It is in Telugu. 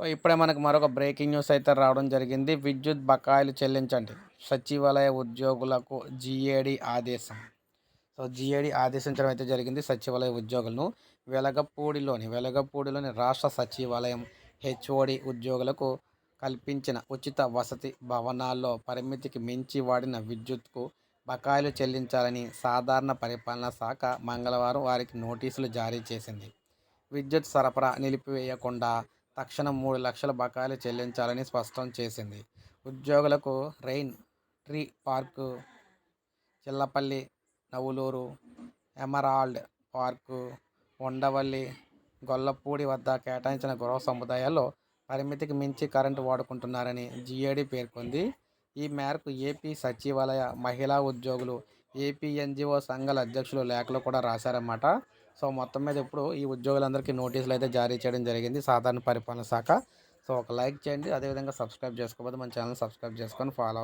సో ఇప్పుడే మనకు మరొక బ్రేకింగ్ న్యూస్ అయితే రావడం జరిగింది. విద్యుత్ బకాయిలు చెల్లించండి. సచివాలయ ఉద్యోగులకు జిఏడి ఆదేశం. సో జిఏడి ఆదేశించడం అయితే జరిగింది సచివాలయ ఉద్యోగులను. వెలగపూడిలోని వెలగపూడిలోని రాష్ట్ర సచివాలయం హెచ్ఓడి ఉద్యోగులకు కల్పించిన ఉచిత వసతి భవనాల్లో పరిమితికి మించి వాడిన విద్యుత్కు బకాయిలు చెల్లించాలని సాధారణ పరిపాలనా శాఖ మంగళవారం వారికి నోటీసులు జారీ చేసింది. విద్యుత్ సరఫరా నిలిపివేయకుండా తక్షణం మూడు లక్షల బకాయిలు చెల్లించాలని స్పష్టం చేసింది. ఉద్యోగులకు rain tree park Chillapalli Navuluru emerald park Undavalli Gollapudi వద్ద కేటాయించిన గృహ సముదాయాల్లో పరిమితికి మించి కరెంటు వాడుకుంటున్నారని జిఏడి పేర్కొంది. ఈ మేరకు ఏపీ సచివాలయ మహిళా ఉద్యోగులు ఏపీ ఎన్జిఓ సంఘాల అధ్యక్షులు లేఖలు కూడా రాశారన్నమాట. సో మొత్తం మీద ఇప్పుడు ఈ ఉద్యోగులందరికీ నోటీసులు అయితే జారీ చేయడం జరిగింది సాధారణ పరిపాలన శాఖ. సో ఒక లైక్ చేయండి అదేవిధంగా సబ్స్క్రైబ్ చేసుకోకపోతే మన ఛానల్ సబ్స్క్రైబ్ చేసుకొని ఫాలో